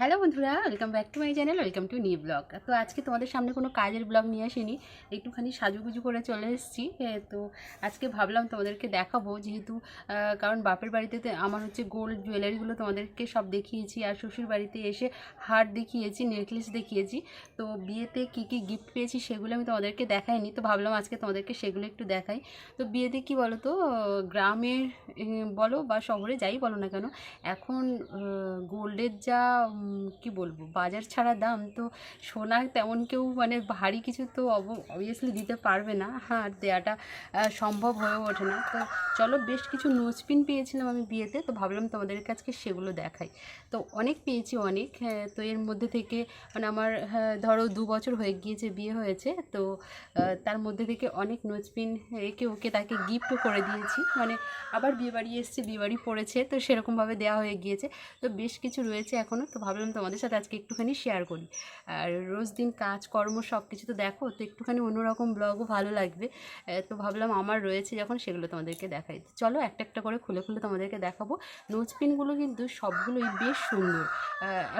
Hello বন্ধুরা welcome back to my channel welcome to new blog তো আজকে তোমাদের সামনে কোনো কাজের ব্লগ নিয়ে আসিনি, একটুখানি সাজুগুজু করে চলে এসেছি। তো আজকে ভাবলাম তোমাদেরকে দেখাবো, যেহেতু কারণ বাপের বাড়িতে আমার হচ্ছে গোল্ড জুয়েলারিগুলো তোমাদেরকে সব দেখিয়েছি, আর শ্বশুর বাড়িতে এসে হার দেখিয়েছি নেকলেস দেখিয়েছি। তো বিয়েতে কী কী গিফট পেয়েছি সেগুলো আমি তোমাদেরকে দেখাইনি, তো ভাবলাম আজকে তোমাদেরকে সেগুলো একটু দেখাই। তো বিয়েতে কি বলো তো গ্রামের বলো বা শহরে যাই বলো না কেন, এখন গোল্ডের যা কি বলব? বাজার ছাড়া দাম তো সোনা তেমন কেউ মানে ভারী কিছু তো অবভিয়াসলি দিতে পারবে না। হ্যাঁ আর দেওয়াটা সম্ভব হয়ে ওঠে না। তো চলো বেশ কিছু নোজপিন পেয়েছিলাম আমি বিয়েতে তো ভাবলাম তোমাদের আজকে সেগুলো দেখাই। তো অনেক পেয়েছি অনেক হ্যাঁ, তো এর মধ্যে থেকে মানে আমার হ্যাঁ, ধরো দু বছর হয়ে গিয়েছে বিয়ে হয়েছে তো তার মধ্যে থেকে অনেক নোজপিন একে ওকে তাকে গিফটও করে দিয়েছি। মানে আবার বিয়েবাড়ি এসছে বিয়েবাড়ি পড়েছে তো সেরকমভাবে দেওয়া হয়ে গিয়েছে। তো বেশ কিছু রয়েছে এখনও তো ভাবলাম তোমাদের সাথে আজকে একটুখানি শেয়ার করি। আর রোজ দিন কাজকর্ম সব কিছু তো দেখো, তো একটুখানি অন্যরকম ব্লগও ভালো লাগবে। তো ভাবলাম আমার রয়েছে যখন সেগুলো তোমাদেরকে দেখাই। চলো একটা একটা করে খুলে খুলে তোমাদেরকে দেখাবো। নোজপিনগুলো কিন্তু সবগুলোই বেশ সুন্দর।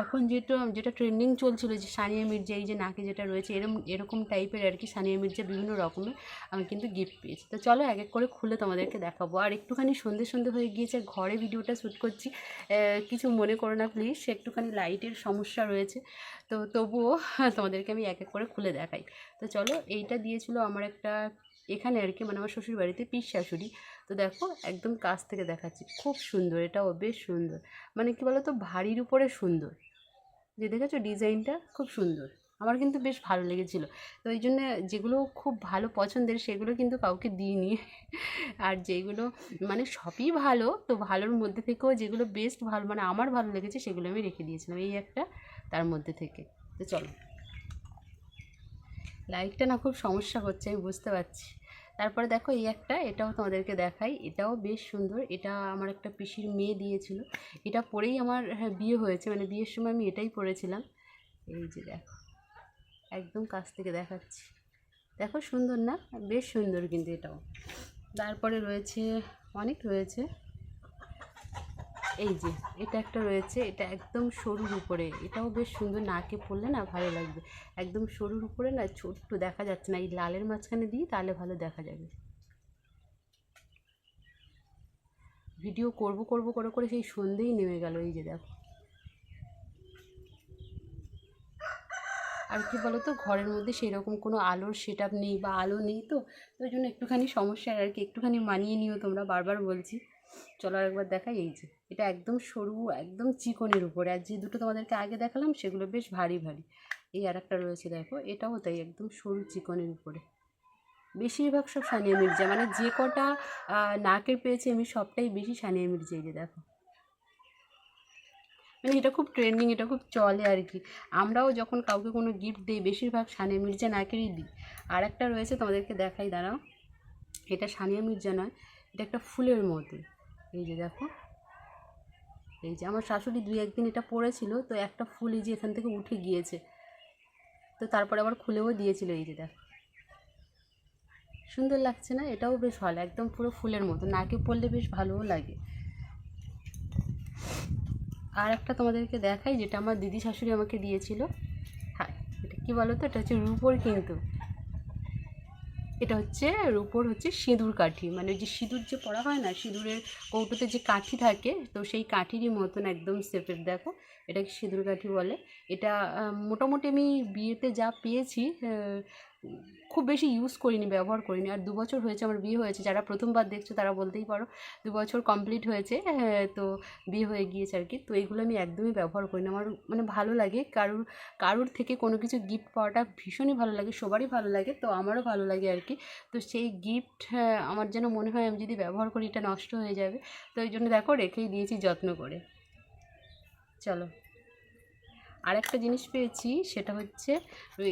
এখন যেটা যেটা ট্রেন্ডিং চলছিল যে সানিয়া মির্জা, এই যে নাকে যেটা রয়েছে এরকম এরকম টাইপের আর কি সানিয়া মির্জা বিভিন্ন রকমের, আমি কিন্তু গিফট পেয়েছি। তো চলো এক এক করে খুলে তোমাদেরকে দেখাবো। আর একটুখানি সন্ধে সন্ধে হয়ে গিয়েছে, ঘরে ভিডিওটা শ্যুট করছি। কিছু মনে করো না প্লিজ একটুখানি লাইটের সমস্যা রয়েছে। তো তবুও তোমাদেরকে আমি এক এক করে খুলে দেখাই। তো চলো এইটা দিয়েছিল আমার একটা এখানে আর কি মানে আমার শ্বশুর বাড়িতে পিস শাশুড়ি তো দেখো একদম কাছ থেকে দেখাচ্ছি, খুব সুন্দর, এটাও বেশ সুন্দর। মানে কি বলো তো ভারীর উপরে সুন্দর। যে দেখেছ ডিজাইনটা, খুব সুন্দর। আমার কিন্তু বেশ ভালো লেগেছিল। তো এই জন্য যেগুলো খুব ভালো পছন্দের সেগুলো কিন্তু কাউকে দিইনি। আর যেগুলো মানে সবই ভালো তো ভালোর মধ্যে থেকেও যেগুলো বেস্ট ভালো মানে আমার ভালো লেগেছে সেগুলো আমি রেখে দিয়েছিলাম এই একটা তার মধ্যে থেকে। তো চলো। লাইটটা না খুব সমস্যা হচ্ছে আমি বুঝতে পারছি। তারপরে দেখো এই একটা এটাও তোমাদেরকে দেখাই। এটাও বেশ সুন্দর। এটা আমার একটা পিসির মেয়ে দিয়েছিল। এটা পরেই আমার হ্যাঁ, বিয়ে হয়েছে। মানে বিয়ের সময় আমি এটাই পরেছিলাম। এই যে দেখো। একদম কাছ থেকে দেখাচ্ছি। দেখো সুন্দর না? বেশ সুন্দর কিন্তু এটাও। তারপরে রয়েছে, অনেক রয়েছে। এই যে, এটা একটা রয়েছে, এটা একদম সরুর উপরে। এটাও বেশ সুন্দর, নাকে পড়লে না ভালো লাগবে। একদম সরুর উপরে না, ছোট্ট দেখা যাচ্ছে না। এই লালের মাঝখানে দিই তাহলে ভালো দেখা যাবে। ভিডিও করব করব করে করে সেই সন্ধেই নেমে গেল। এই যে দেখো। আর কি বলো তো ঘরের মধ্যে সেরকম কোনো আলোর সেট নেই বা আলো নেই তো ওই জন্য একটুখানি সমস্যা আর কি, একটুখানি মানিয়ে নিও তোমরা, বারবার বলছি। চলো একবার দেখাই, এই যে, এটা একদম সরু, একদম চিকনের উপরে, আর যে দুটো তোমাদেরকে আগে দেখালাম, সেগুলো বেশ ভারী ভারী। এই আর একটা রয়েছে, দেখো, এটাও তাই, একদম সরু চিকনের উপরে। বেশিরভাগ সব সানিয়া মির্জা মানে যে কটা নাকের পেয়েছি, আমি সবটাই বেশি সানিয়া মির্জা এই যে দেখো। মানে এটা খুব ট্রেন্ডিং এটা খুব চলে আর কি আমরাও যখন কাউকে কোনো গিফট দিই, বেশিরভাগ সানিয়া মির্জা নাকেরই দিই। আর একটা রয়েছে, তোমাদেরকে দেখাই, দাঁড়াও। এটা সানিয়া মির্জা নয়, এটা একটা ফুলের মতো। এই যে দেখো। এই যে আমার শাশুড়ি দুই একদিন এটা পড়েছিল তো একটা ফুল এই যে এখান থেকে উঠে গিয়েছে। তো তারপরে আবার খুলেও দিয়েছিল, এই যে দেখো। সুন্দর লাগছে না? এটাও বেশ ভালো, একদম পুরো ফুলের মতো। নাকে পড়লে বেশ ভালোও লাগে। আর একটা তোমাদেরকে দেখাই, যেটা আমার দিদি শাশুড়ি আমাকে দিয়েছিল। হ্যাঁ এটা কী বলো তো এটা হচ্ছে রুপোর কিন্তু। এটা হচ্ছে, রুপোর হচ্ছে সিঁদুর কাঠি। মানে যে সিঁদুর যে পড়া হয় না, সিঁদুরের কৌটোতে যে কাঠি থাকে, তো সেই কাঠিরই মতন একদম সেপের দেখো, এটাকে সিঁদুর কাঠি বলে। এটা মোটামুটি আমি বিয়েতে যা পেয়েছি খুব বেশি ইউজ করিনি ব্যবহার করিনি। আর দু বছর হয়েছে আমার বিয়ে হয়েছে। যারা প্রথমবার দেখছ তারা বলতেই পারো দু বছর কমপ্লিট হয়েছে। আহ, তো বিয়ে হয়ে গিয়েছে আর কি। তো এইগুলো আমি একদমই ব্যবহার করি না আমার মানে ভালো লাগে। কারুর কারুর থেকে কোনো কিছু গিফট পাওয়াটা ভীষণই ভালো লাগে সবারই ভালো লাগে তো আমারও ভালো লাগে আর কি। তো সেই গিফট আমার যেন মনে হয় আমি যদি ব্যবহার করি এটা নষ্ট হয়ে যাবে। তো ওই জন্য দেখো রেখেই দিয়েছি যত্ন করে। চলো। আর একটা জিনিস পেয়েছি, সেটা হচ্ছে,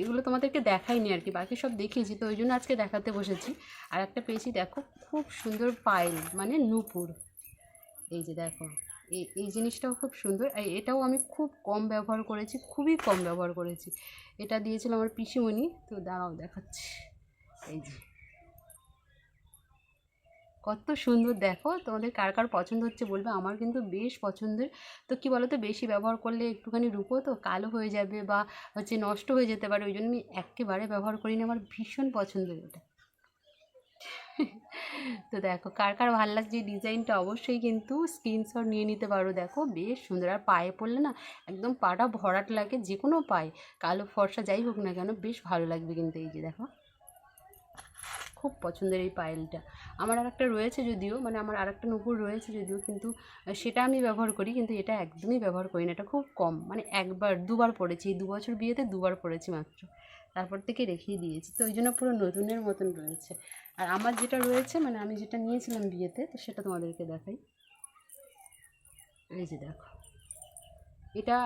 এগুলো তোমাদেরকে দেখাইনি আর কি, বাকি সব দেখিয়েছি, তো ওই জন্য আজকে দেখাতে বসেছি। আর একটা পেয়েছি, দেখো, খুব সুন্দর পাইল মানে নূপুর। এই যে দেখো, এই এই জিনিসটাও খুব সুন্দর, আর এটাও আমি খুব কম ব্যবহার করেছি, খুবই কম ব্যবহার করেছি। এটা দিয়েছিল আমার পিসিমণি, তো দাঁড়াও, দেখাচ্ছি। এই যে কত সুন্দর দেখো। তোমাদের কার কার পছন্দ হচ্ছে বলবে? আমার কিন্তু বেশ পছন্দের। তো কী বলো তো বেশি ব্যবহার করলে একটুখানি রূপো তো কালো হয়ে যাবে বা হচ্ছে নষ্ট হয়ে যেতে পারে। ওই জন্য আমি একেবারে ব্যবহার করি না আমার ভীষণ পছন্দের ওটা তো দেখো, কার কার ভালো লাগছে ডিজাইনটা অবশ্যই কিন্তু স্ক্রিনশট নিয়ে নিতে পারো। দেখো, বেশ সুন্দর। আর পায়ে পড়লে না একদম পাটা ভরাট লাগে যে কোনো পায়ে। কালো ফর্সা যাই হোক না কেন, বেশ ভালো লাগবে কিন্তু এই যে দেখো। খুব পছন্দের এই পায়েলটা। আমার আর একটা রয়েছে যদিও মানে আমার আর একটা নুপুর রয়েছে যদিও, কিন্তু সেটা আমি ব্যবহার করি, কিন্তু এটা একদমই ব্যবহার করি না, এটা খুব কম। মানে একবার, দুবার পড়েছি, এই দু বছর বিয়েতে দুবার পড়েছি মাত্র। তারপর থেকে রেখেই দিয়েছি, তো ওই জন্য পুরো নতুনের মতন রয়েছে। আর আমার যেটা রয়েছে মানে আমি যেটা নিয়েছিলাম বিয়েতে, তো সেটা তোমাদেরকে দেখাই। এই যে দেখো। এটা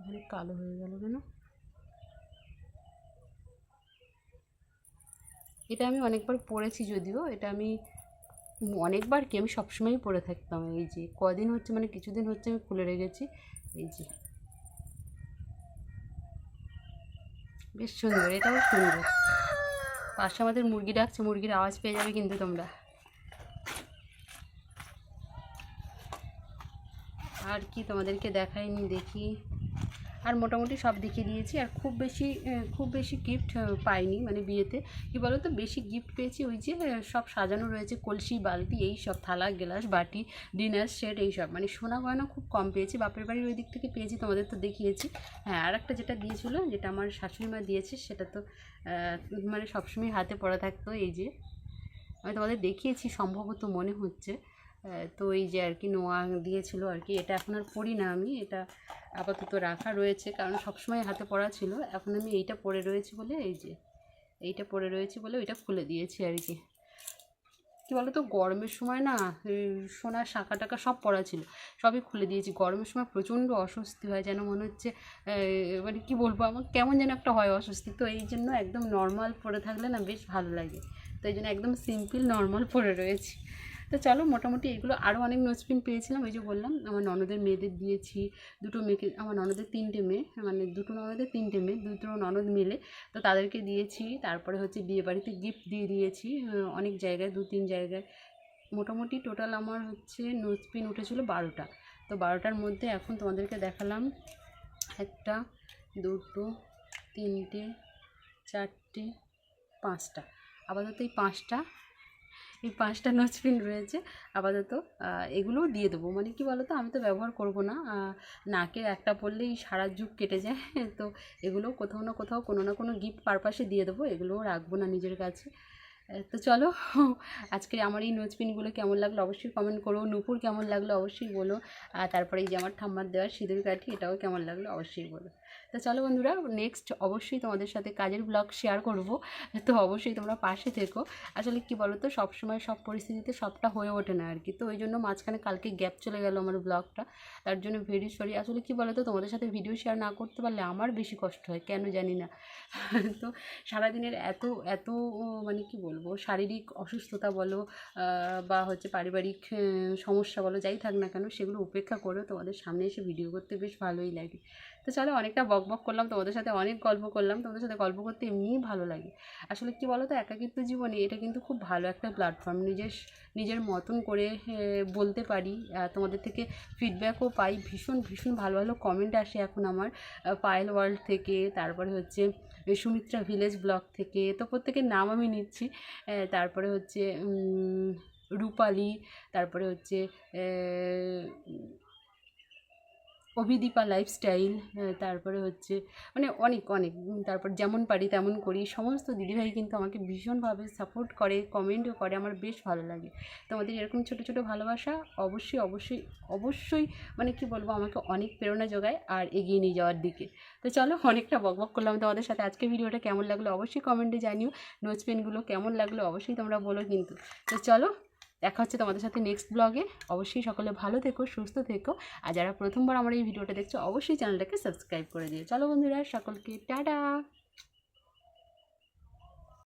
এখানে কালো হয়ে গেল কেন? এটা আমি অনেকবার পরেছি যদিও, এটা আমি অনেকবার কি আমি সবসময়ই পরে থাকতাম। এই যে কদিন হচ্ছে মানে কিছুদিন হচ্ছে আমি খুলে রেখেছি, এই যে। বেশ সুন্দর, এটাও সুন্দর। পাশে আমাদের মুরগি ডাকছে, মুরগির আওয়াজ পেয়ে যাবে কিন্তু তোমরা। আর কি তোমাদেরকে দেখাইনি, দেখি। আর মোটামুটি সব দেখিয়ে দিয়েছি আর খুব বেশি খুব বেশি গিফট পাইনি মানে বিয়েতে। কী বলো তো বেশি গিফট পেয়েছি ওই যে সব সাজানো রয়েছে, কলসি, বালতি, এই সব থালা, গ্লাস, বাটি ডিনার সেট এই সব। মানে সোনা গয়না খুব কম পেয়েছি, বাপের বাড়ির ওই দিক থেকে পেয়েছি, তোমাদের তো দেখিয়েছি। হ্যাঁ আর একটা যেটা দিয়েছিলো, যেটা আমার শাশুড়ি মা দিয়েছে, সেটা তো মানে সবসময় হাতে পড়া থাকতো, এই যে। আমি তোমাদের দেখিয়েছি, সম্ভবত মনে হচ্ছে। তো এই যে আর কি নোয়া দিয়েছিল আর কি, এটা এখন আর পড়ি না আমি, এটা আপাতত রাখা রয়েছে, কারণ সবসময় হাতে পড়া ছিল, এখন আমি এইটা পরে রয়েছি বলে, এই যে এইটা পরে রয়েছে বলে ওইটা খুলে দিয়েছি আর কি। কী বলো তো গরমের সময় না সোনার শাঁখা টাকা সব পড়া ছিল, সবই খুলে দিয়েছি, গরমের সময় প্রচণ্ড অস্বস্তি হয়, যেন মনে হচ্ছে মানে কী বলব, আমার কেমন যেন একটা হয় অস্বস্তি, তো এই জন্য একদম নর্মাল পরে থাকলে না বেশ ভালো লাগে, তো এই জন্য একদম সিম্পল নর্মাল পরে রয়েছি। তো চলো মোটামুটি এগুলো আরও অনেক নোজপিন পেয়েছিলাম, ওই যে বললাম, আমার ননদের মেয়েদের দিয়েছি, দুটো মেয়েকে, আমার ননদের তিনটে মেয়ে মানে দুটো ননদের তিনটে মেয়ে, দুটো ননদ মিলে, তো তাদেরকে দিয়েছি, তারপরে হচ্ছে বিয়ে বাড়িতে গিফট দিয়ে দিয়েছি অনেক জায়গায়, দু তিন জায়গায়। মোটামুটি টোটাল আমার হচ্ছে নোজপিন উঠেছিল বারোটা। তো বারোটার মধ্যে এখন তোমাদেরকে দেখালাম একটা, দুটো, তিনটে, চারটে, পাঁচটা। আপাতত এই পাঁচটা এই পাঁচটা নোজপিন রয়েছে, আপাতত এগুলোও দিয়ে দেবো। মানে কি বলো তো আমি তো ব্যবহার করব না নাকে একটা পড়লেই সারা যুগ কেটে যায়, তো এগুলো কোথাও না কোথাও কোনো না কোনো গিফট পারপাসে দিয়ে দেবো, এগুলোও রাখব না নিজের কাছে। তো চলো, আজকে আমার এই নোজপিনগুলো কেমন লাগল অবশ্যই কমেন্ট করো, নূপুর কেমন লাগল অবশ্যই বলো, আর তারপরে এই যে আমার ঠাম্মার দেওয়ার সিঁদুর কাঠি, এটাও কেমন লাগল অবশ্যই বলো। তো চলো বন্ধুরা নেক্সট অবশ্যই তোমাদের সাথে কাজের ব্লগ শেয়ার করব। তো অবশ্যই তোমরা পাশে থেকো। আসলে কি বলো তো সবসময় সব পরিস্থিতিতে সবটা হয়ে ওঠে না আর কি। তো ওই জন্য মাঝখানে কালকে গ্যাপ চলে গেল আমার ব্লগটা তার জন্য ভেরি সরি আসলে কি বলো তো তোমাদের সাথে ভিডিও শেয়ার না করতে পারলে আমার বেশি কষ্ট হয়, কেন জানি না। তো সারাদিনের এত এত মানে কি বলব, শারীরিক অসুস্থতা বলো বা হচ্ছে পারিবারিক সমস্যা বলো, যাই থাক না কেন, সেগুলো উপেক্ষা করে তোমাদের সামনে এসে ভিডিও করতে বেশ ভালোই লাগে। তো চলো অনেকটা বক বক করলাম, তোমাদের সাথে অনেক গল্প করলাম, তোমাদের সাথে গল্প করতে এমনিই ভালো লাগে। আসলে কি বলো তো একাকিত্ব জীবনে এটা কিন্তু খুব ভালো একটা প্ল্যাটফর্ম নিজের নিজের মতন করে বলতে পারি। তোমাদের থেকে ফিডব্যাকও পাই, ভীষণ ভীষণ ভালো ভালো কমেন্ট আসে এখন আমার। পায়েল ওয়ার্ল্ড থেকে, তারপরে হচ্ছে সুমিত্রা ভিলেজ ব্লগ থেকে, তো প্রত্যেকের নাম আমি নিচ্ছি। তারপরে হচ্ছে রূপালি, তারপরে হচ্ছে অভিদীপা লাইফস্টাইল তারপরে হচ্ছে মানে অনেক অনেক তারপর যেমন পারি তেমন করি, সমস্ত দিদিভাই কিন্তু আমাকে ভীষণভাবে সাপোর্ট করে কমেন্টও করে, আমার বেশ ভালো লাগে। তোমাদের এরকম ছোটো ছোটো ভালোবাসা অবশ্যই অবশ্যই অবশ্যই মানে কি বলব, আমাকে অনেক প্রেরণা যোগায় আর এগিয়ে নিয়ে যাওয়ার দিকে। তো চলো, অনেকটা বক বক করলাম তোমাদের সাথে। আজকে ভিডিওটা কেমন লাগল অবশ্যই কমেন্টে জানিও। নোজ পেনগুলো কেমন লাগল অবশ্যই তোমরা বলো কিন্তু। তো চলো দেখা হচ্ছে তোমাদের সাথে নেক্সট ব্লগে অবশ্যই সকলে ভালো থেকো, সুস্থ থেকো। আর যারা প্রথমবার আমার এই ভিডিওটা দেখছ, অবশ্যই চ্যানেলটাকে সাবস্ক্রাইব করে দিও। চলো বন্ধুরা, সকলকে টাটা!